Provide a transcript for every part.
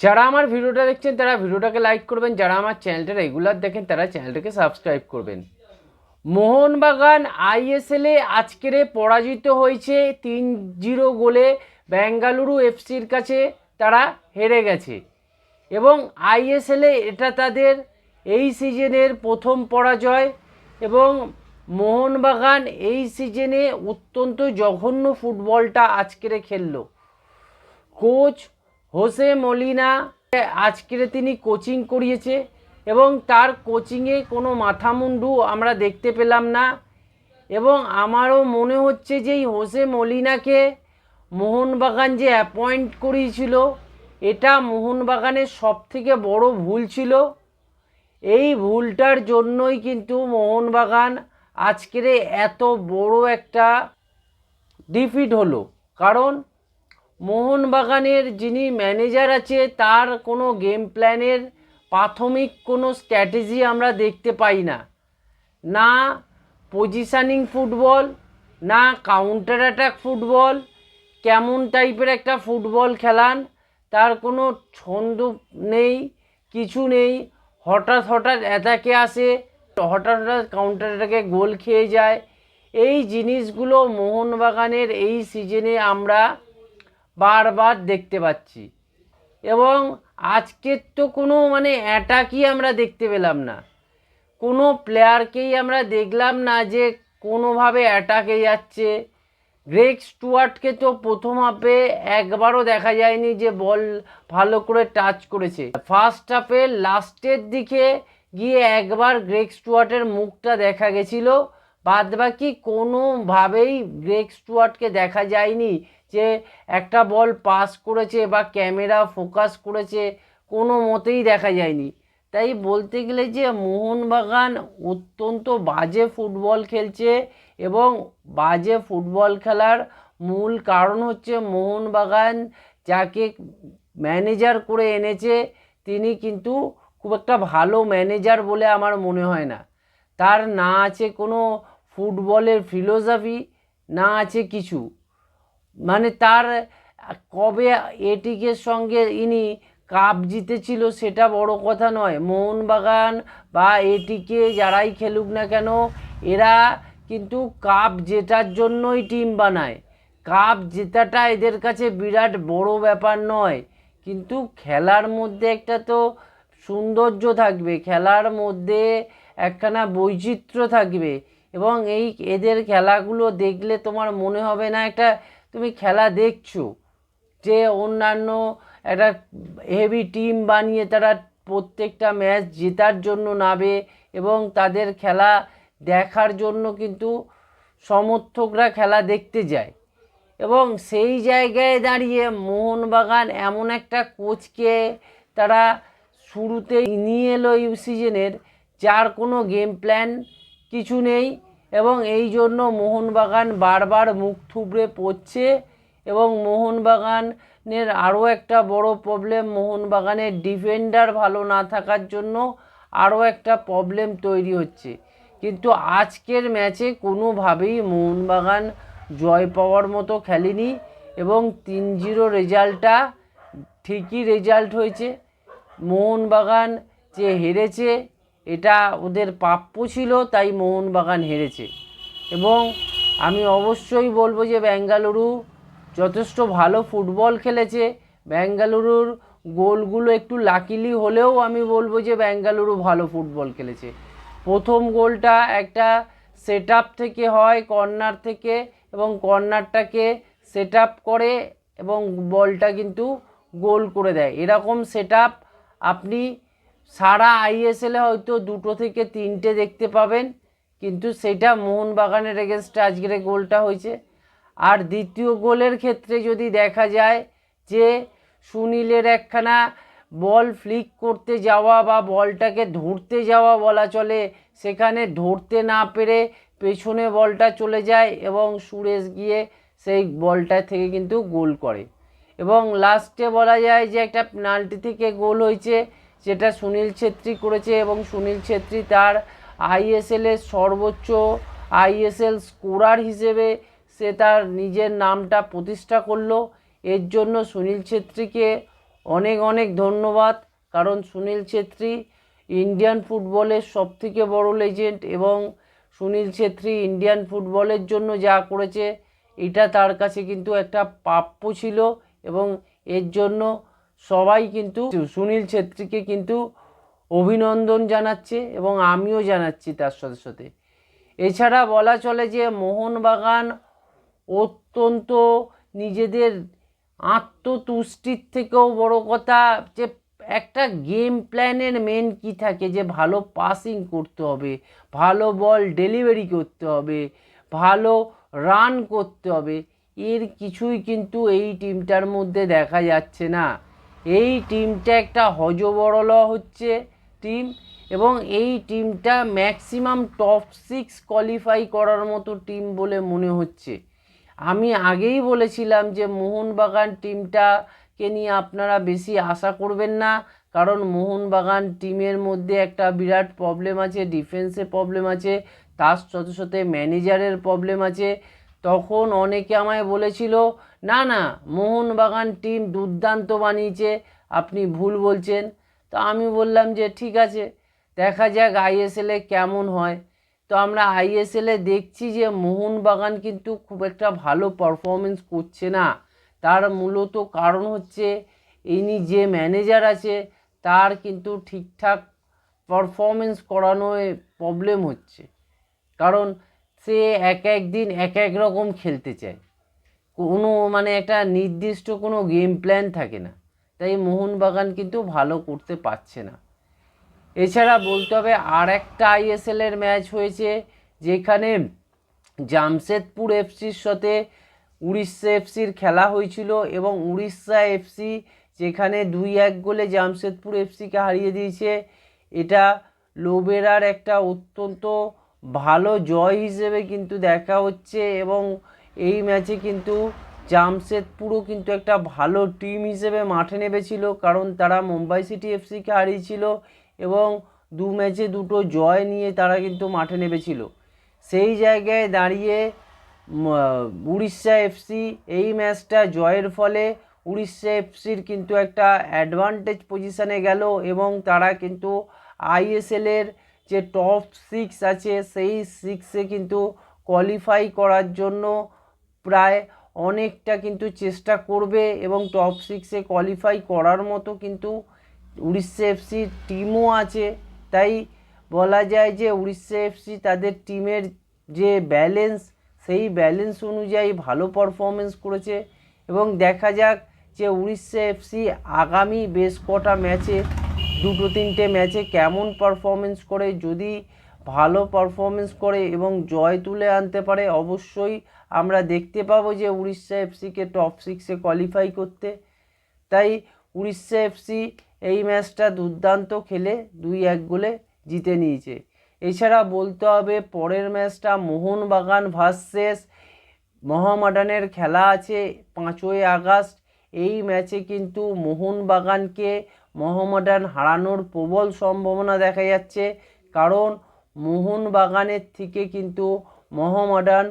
যারা আমার ভিডিওটা দেখছেন, তারা ভিডিওটাকে লাইক করবেন। যারা আমার চ্যানেলটা রেগুলার দেখেন, তারা চ্যানেলটাকে সাবস্ক্রাইব করবেন। মোহনবাগান আইএসএলে আজকের পরাজিত হয়েছে তিন জিরো গোলে বেঙ্গালুরু এফসির কাছে। তারা হেরে গেছে। এবং আইএসএলে এটা তাদের এই সিজনের প্রথম পরাজয়। এবং মোহনবাগান এই সিজনে অত্যন্ত জঘন্য ফুটবলটা আজকের খেললো। কোচ হোসে মলিনা আজকের তিনি কোচিং করিয়েছে এবং তার কোচিংয়ে কোনো মাথামুন্ডু আমরা দেখতে পেলাম না। এবং আমারও মনে হচ্ছে যে এই হোসে মলিনাকে মোহনবাগান যে অ্যাপয়েন্ট করিয়েছিল, এটা মোহনবাগানের সব থেকে বড় ভুল ছিল। এই ভুলটার জন্যই কিন্তু মোহনবাগান আজকের এত বড় একটা ডিফিট হলো। কারণ মোহনবাগানের যিনি ম্যানেজার আছে, তার কোনো গেম প্ল্যানের প্রাথমিক কোনো স্ট্র্যাটেজি আমরা দেখতে পাই না। না পজিশানিং ফুটবল, না কাউন্টার অ্যাটাক ফুটবল, কেমন টাইপের একটা ফুটবল খেলান, তার কোনো ছন্দ নেই, কিছু নেই। হঠাৎ হঠাৎ অ্যাটাকে আসে, হঠাৎ হঠাৎ কাউন্টার অ্যাটাকে গোল খেয়ে যায়। এই জিনিসগুলো মোহনবাগানের এই সিজনে আমরা বারবার দেখতে পাচ্ছি। এবং আজকের তো কোনো মানে অ্যাটাকই আমরা দেখতে পেলাম না। কোনো প্লেয়ারকেই আমরা দেখলাম না যে কোনোভাবে অ্যাটাকে যাচ্ছে। গ্রেক স্টুয়ার্টকে তো প্রথম হাফে একবারও দেখা যায়নি যে বল ভালো করে টাচ করেছে। ফার্স্ট হাফে লাস্টের দিকে গিয়ে একবার গ্রেক স্টুয়ার্টের মুখটা দেখা গেছিল। বাদবাকি কোনোভাবেই গ্রেক স্টুয়ার্টকে দেখা যায়নি। যে একটা বল পাস করেছে বা ক্যামেরা ফোকাস করেছে, কোনো মতেই দেখা যায়নি। তাই বলতে গেলে যে মোহনবাগান অত্যন্ত বাজে ফুটবল খেলছে এবং বাজে ফুটবল খেলার মূল কারণ হচ্ছে মোহনবাগান যাকে ম্যানেজার করে এনেছে, তিনি কিন্তু খুব একটা ভালো ম্যানেজার বলে আমার মনে হয় না। তার না আছে কোনো ফুটবলের ফিলোসফি না আছে কিছু। মানে তার, কবে এটিকের সঙ্গে ইনি কাপ জিতেছিল সেটা বড় কথা নয়। মোহনবাগান বা এটিকে যারাই খেলুক না কেন, এরা কিন্তু কাপ জেতার জন্যই টিম বানায়। কাপ জেতাটা এদের কাছে বিরাট বড় ব্যাপার নয়। কিন্তু খেলার মধ্যে একটা তো সৌন্দর্য থাকবে, খেলার মধ্যে একখানা বৈচিত্র্য থাকবে। এবং এই এদের খেলাগুলো দেখলে তোমার মনে হবে না একটা তুমি খেলা দেখছ যে অন্যান্য একটা হেভি টিম বানিয়ে তারা প্রত্যেকটা ম্যাচ জেতার জন্য নাবে এবং তাদের খেলা দেখার জন্য কিন্তু সমর্থকরা খেলা দেখতে যায়। এবং সেই জায়গায় দাঁড়িয়ে মোহনবাগান এমন একটা কোচকে তারা শুরুতে নিয়ে এলো এই সিজনের যার কোনো গেম প্ল্যান কিছু নেই। এবং এই জন্য মোহনবাগান বারবার মুখ থুবড়ে পড়ছে এবং মোহনবাগানের আরও একটা বড় প্রবলেম মোহনবাগানের ডিফেন্ডার ভালো না থাকার জন্য আরও একটা প্রবলেম তৈরি হচ্ছে। কিন্তু আজকের ম্যাচে কোনোভাবেই মোহনবাগান জয় পাওয়ার মতো খেলেনি এবং তিন জিরো রেজাল্টটা ঠিকই রেজাল্ট হয়েছে। মোহনবাগান যে হেরেছে এটা ওদের প্রাপ্য ছিল, তাই মোহনবাগান হেরেছে। এবং আমি অবশ্যই বলব যে বেঙ্গালুরু যথেষ্ট ভালো ফুটবল খেলেছে। বেঙ্গালুরুর গোলগুলো একটু লাকিলি হলেও আমি বলব যে বেঙ্গালুরু ভালো ফুটবল খেলেছে। প্রথম গোলটা একটা সেট থেকে হয় কর্নার থেকে এবং কর্নারটাকে সেট করে এবং বলটা কিন্তু গোল করে দেয়। এরকম সেট আপনি সারা আইএসএলে হয়তো দুটো থেকে তিনটে দেখতে পাবেন, কিন্তু সেটা মোহনবাগানের এগেনস্টে আজকের গোলটা হয়েছে। আর দ্বিতীয় গোলের ক্ষেত্রে যদি দেখা যায় যে সুনীলের একখানা বল ফ্লিক করতে যাওয়া বা বলটাকে ধরতে যাওয়া বলা চলে, সেখানে ধরতে না পেরে পেছনে বলটা চলে যায় এবং সুরেশ গিয়ে সেই বলটা থেকে কিন্তু গোল করে। এবং লাস্টে বলা যায় যে একটা পেনাল্টি থেকে গোল হয়েছে। যেটা সুনীল ছেত্রী করেছে এবং সুনীল ছেত্রী তার আইএসএলের সর্বোচ্চ আইএসএল স্কোরার হিসেবে সে তার নিজের নামটা প্রতিষ্ঠা করল। এর জন্য সুনীল ছেত্রীকে অনেক অনেক ধন্যবাদ। কারণ সুনীল ছেত্রী ইন্ডিয়ান ফুটবলের সবথেকে বড় লেজেন্ড এবং সুনীল ছেত্রী ইন্ডিয়ান ফুটবলের জন্য যা করেছে, এটা তার কাছে কিন্তু একটা প্রাপ্য ছিল এবং এর জন্য সবাই কিন্তু সুনীল ছেত্রীকে কিন্তু অভিনন্দন জানাচ্ছে এবং আমিও জানাচ্ছি তার সাথে সাথে। এছাড়া বলা চলে যে মোহনবাগান অত্যন্ত নিজেদের আত্মতুষ্টির থেকেও বড় কথা যে একটা গেম প্ল্যানের মেন কি থাকে? যে ভালো পাসিং করতে হবে, ভালো বল ডেলিভারি করতে হবে, ভালো রান করতে হবে। এর কিছুই কিন্তু এই টিমটার মধ্যে দেখা যাচ্ছে না। এই টিমটা একটা হজবরল হচ্ছে টিম এবং এই টিমটা ম্যাক্সিমাম টপ সিক্স কোয়ালিফাই করার মতো টিম বলে মনে হচ্ছে। আমি আগেই বলেছিলাম যে মোহনবাগান টিমটাকে নিয়ে আপনারা বেশি আশা করবেন না, কারণ মোহনবাগান টিমের মধ্যে একটা বিরাট প্রবলেম আছে ডিফেন্সে প্রবলেম আছে, তার সাথে সাথে ম্যানেজারের প্রবলেম আছে। তখন অনেকে আমায় বলেছিল না না, মোহনবাগান টিম দুর্দান্ত বানিয়েছে, আপনি ভুল বলছেন। তো আমি বললাম যে, ঠিক আছে, দেখা যাক আইএসএলে কেমন হয়। তো আমরা আইএসএলে দেখছি যে, মোহনবাগান কিন্তু খুব একটা ভালো পারফরমেন্স করছে না। তার মূলত কারণ হচ্ছে, ইনি যে ম্যানেজার আছে, তার কিন্তু ঠিকঠাক পারফরমেন্স করানোয় প্রবলেম হচ্ছে। কারণ সে এক এক দিন এক এক রকম খেলতে চায়। কোনো মানে একটা নির্দিষ্ট কোনো গেম প্ল্যান থাকে না। তাই মোহনবাগান কিন্তু ভালো করতে পারছে না। এছাড়া বলতে হবে আর একটা আইএসএলের ম্যাচ হয়েছে, যেখানে জামশেদপুর এফসির সাথে উড়িষ্যা এফসির খেলা হয়েছিল এবং উড়িষ্যা এফসি যেখানে দুই এক গোলে জামশেদপুর এফসিকে হারিয়ে দিয়েছে। এটা লোবেরার একটা অত্যন্ত ভালো জয় হিসেবে কিন্তু দেখা হচ্ছে এবং এই ম্যাচে কিন্তু জামশেদপুরও কিন্তু একটা ভালো টিম হিসেবে মাঠে নেমেছিল, কারণ তারা মুম্বাই সিটি এফসিকে হারিয়েছিল এবং দু ম্যাচে দুটো জয় নিয়ে তারা কিন্তু মাঠে নেমেছিল। সেই জায়গায় দাঁড়িয়ে উড়িষ্যা এফসি এই ম্যাচটা জয়ের ফলে উড়িষ্যা এফসির কিন্তু একটা অ্যাডভান্টেজ পজিশানে গেল এবং তারা কিন্তু আইএসএলের যে টপ সিক্স আছে, সেই সিক্সে কিন্তু কোয়ালিফাই করার জন্য প্রায় অনেকটা কিন্তু চেষ্টা করবে এবং টপ সিক্সে কোয়ালিফাই করার মতো কিন্তু উড়িষ্যা এফসির টিমও আছে। তাই বলা যায় যে উড়িষ্যা এফসি তাদের টিমের যে ব্যালেন্স সেই ব্যালেন্স অনুযায়ী ভালো পারফরমেন্স করেছে এবং দেখা যাক যে উড়িষ্যা এফসি আগামী বেশ কটা ম্যাচে দুটো তিনটে ম্যাচে কেমন পারফরমেন্স করে। যদি ভালো পারফরমেন্স করে এবং জয় তুলে আনতে পারে, অবশ্যই আমরা দেখতে পাবো যে উড়িষ্যা এফসিকে টপ সিক্সে কোয়ালিফাই করতে। তাই উড়িষ্যা এফসি এই ম্যাচটা দুর্দান্ত খেলে দুই এক গোলে জিতে নিয়েছে। এছাড়া বলতে হবে পরের ম্যাচটা মোহনবাগান ভার্সেস মহামাডানের খেলা আছে পাঁচই আগস্ট। এই ম্যাচে কিন্তু মোহনবাগানকে মোহামডান হারানোর প্রবল সম্ভাবনা দেখা যাচ্ছে। কারণ মোহনবাগানের থেকে কিন্তু মোহামডান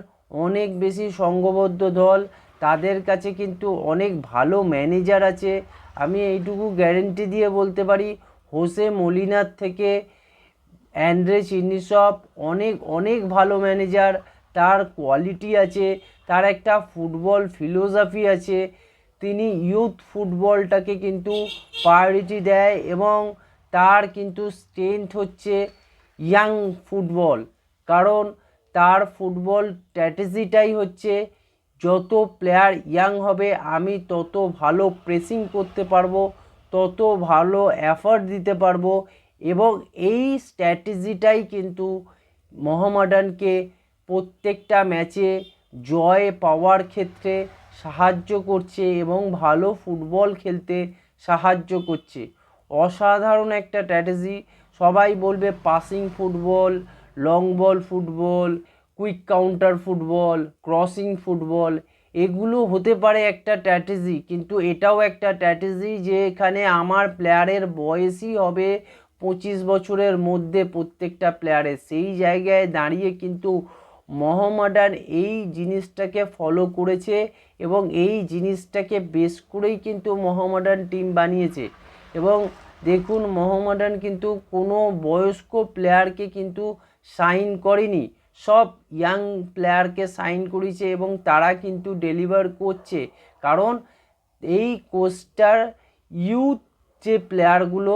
অনেক বেশি সংঘবদ্ধ দল। তাদের কাছে কিন্তু অনেক ভালো ম্যানেজার আছে। আমি এইটুকু গ্যারেন্টি দিয়ে বলতে পারি, হোসে মলিনার থেকে অ্যান্ড্রে চিনিসপ অনেক অনেক ভালো ম্যানেজার। তার কোয়ালিটি আছে, তার একটা ফুটবল ফিলোসফি আছে। তিনি ইউথ ফুটবলটাকে কিন্তু প্রায়োরিটি দেয় এবং তার কিন্তু স্ট্রেংথ হচ্ছে। ইয়াং ফুটবল কারণ তার ফুটবল স্ট্র্যাটেজিটাই হচ্ছে যত প্লেয়ার ইয়াং হবে, আমি তত ভালো প্রেসিং করতে পারব, তত ভালো এফার্ট দিতে পারব এবং এই স্ট্র্যাটেজিটাই কিন্তু মোহামডানকে প্রত্যেকটা ম্যাচে জয় পাওয়ার ক্ষেত্রে সাহায্য করছে এবং ভালো ফুটবল খেলতে সাহায্য করছে। অসাধারণ একটা স্ট্র্যাটেজি সবাই বলবে passing football long ball football quick counter football crossing football এগুলো হতে পারে একটা স্ট্র্যাটেজি কিন্তু এটাও একটা স্ট্র্যাটেজি যে এখানে আমার প্লেয়ারের বয়সই হবে পঁচিশ বছরের মধ্যে প্রত্যেকটা প্লেয়ারের সেই জায়গায় দাঁড়িয়ে কিন্তু মোহামডান এই জিনিসটাকে ফলো করেছে এবং এই জিনিসটাকে বেশ করেই কিন্তু মোহামেডান টিম বানিয়েছে। এবং দেখুন মোহামেডান কিন্তু কোনো বয়স্ক প্লেয়ারকে কিন্তু সাইন করেনি। সব ইয়াং প্লেয়ারকে সাইন করেছে এবং তারা কিন্তু ডেলিভার করছে। কারণ এই কোচটার ইউথ যে প্লেয়ারগুলো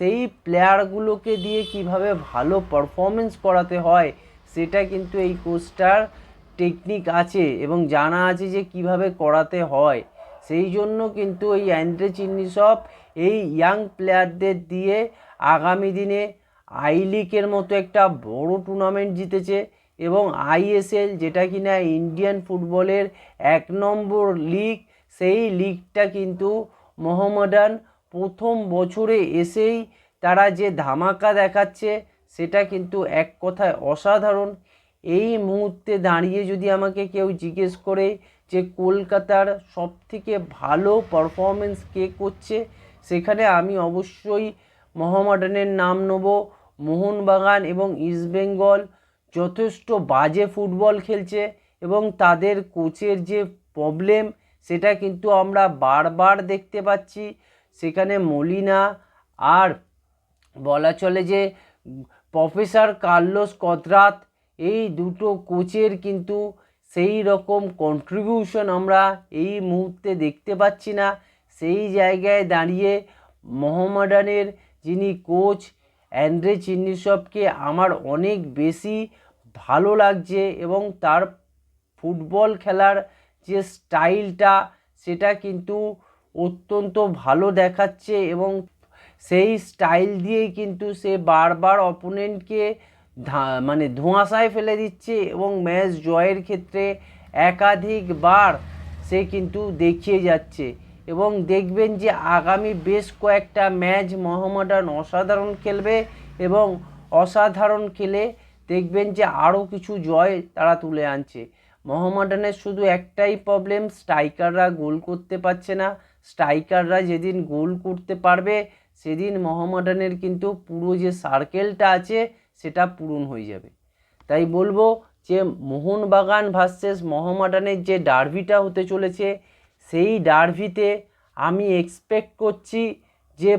সেই প্লেয়ারগুলোকে দিয়ে কীভাবে ভালো পারফরমেন্স করাতে হয়, সেটা কিন্তু এই কোচটার টেকনিক আছে এবং জানা আছে যে কীভাবে করাতে হয়। সেই জন্য কিন্তু এই অ্যান্ড্রে চিন্নিসব এই ইয়াং প্লেয়ারদের দিয়ে আগামী দিনে আই লিগের মতো একটা বড় টুর্নামেন্ট জিতেছে এবং আইএসএল যেটা কিনা ইন্ডিয়ান ফুটবলের এক নম্বর লিগ, সেই লিগটা কিন্তু মোহামেডান প্রথম বছরে এসেই তারা যে ধামাকা দেখাচ্ছে সেটা কিন্তু এক কথায় অসাধারণ। এই মুহূর্তে দাঁড়িয়ে যদি আমাকে কেউ জিজ্ঞেস করে যে কলকাতার সবথেকে ভালো পারফরমেন্স কে করছে, সেখানে আমি অবশ্যই মোহামেডানের নাম নেব। মোহনবাগান এবং ইস্টবেঙ্গল যথেষ্ট বাজে ফুটবল খেলছে এবং তাদের কোচের যে প্রবলেম সেটা কিন্তু আমরা বারবার দেখতে পাচ্ছি। সেখানে মলিনা আর বলা চলে যে প্রফেসর কার্লোস কতরাত এই দুটো কোচের কিন্তু সেই রকম কন্ট্রিবিউশন আমরা এই মুহূর্তে দেখতে পাচ্ছি না। সেই জায়গায় দাঁড়িয়ে মোহামেডানের যিনি কোচ অ্যান্ড্রে চিন্নিসবকে আমার অনেক বেশি ভালো লাগছে এবং তার ফুটবল খেলার যে স্টাইলটা, সেটা কিন্তু অত্যন্ত ভালো দেখাচ্ছে এবং সেই স্টাইল দিয়েই কিন্তু সে বারবার অপোনেন্টকে মানে ধোঁয়াশায় ফেলে দিচ্ছে এবং ম্যাচ জয়ের ক্ষেত্রে একাধিকবার সে কিন্তু দেখিয়ে যাচ্ছে। এবং দেখবেন যে আগামী বেশ কয়েকটা ম্যাচ মোহামেডান অসাধারণ খেলবে এবং অসাধারণ খেলে দেখবেন যে আরও কিছু জয় তারা তুলে আনছে। মোহামেডানের শুধু একটাই প্রবলেম স্ট্রাইকাররা গোল করতে পারছে না। স্ট্রাইকাররা যেদিন গোল করতে পারবে, সেদিন মোহামেডানের কিন্তু পুরো যে সার্কেলটা আছে সেটা পূরণ হয়ে যাবে। তাই বলব যে মোহনবাগান ভার্সেস মোহামেডানের যে ডার্ভিটা হতে চলেছে, সেই ডার্ভিতে আমি এক্সপেক্ট করছি যে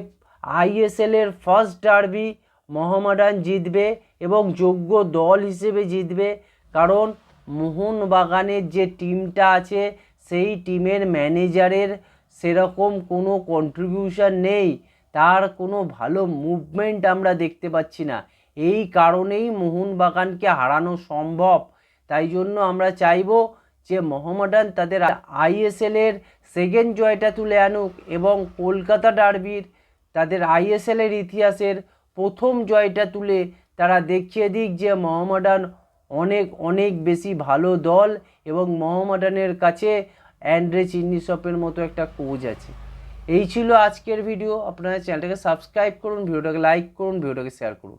আইএসএলের ফার্স্ট ডার্বি মোহামেডান জিতবে এবং যোগ্য দল হিসেবে জিতবে। কারণ মোহনবাগানের যে টিমটা আছে, সেই টিমের ম্যানেজারের সেরকম কোনো কন্ট্রিবিউশন নেই। তার কোনো ভালো মুভমেন্ট আমরা দেখতে পাচ্ছি না। এই কারণেই মোহনবাগানকে হারানো সম্ভব। তাই জন্য আমরা চাইব যে মোহামেডান তাদের আইএসএলের সেকেন্ড জয়টা তুলে আনুক এবং কলকাতা ডার্বির তাদের আইএসএলের ইতিহাসের প্রথম জয়টা তুলে তারা দেখিয়ে দিক যে মোহামেডান অনেক অনেক বেশি ভালো দল এবং মোহামেডানের কাছে অ্যান্ড্রে চিন্নিসপের মতো একটা কোচ আছে। এই ছিল আজকের ভিডিও। আপনারা চ্যানেলটাকে সাবস্ক্রাইব করুন, ভিডিওটাকে লাইক করুন, ভিডিওটাকে শেয়ার করুন।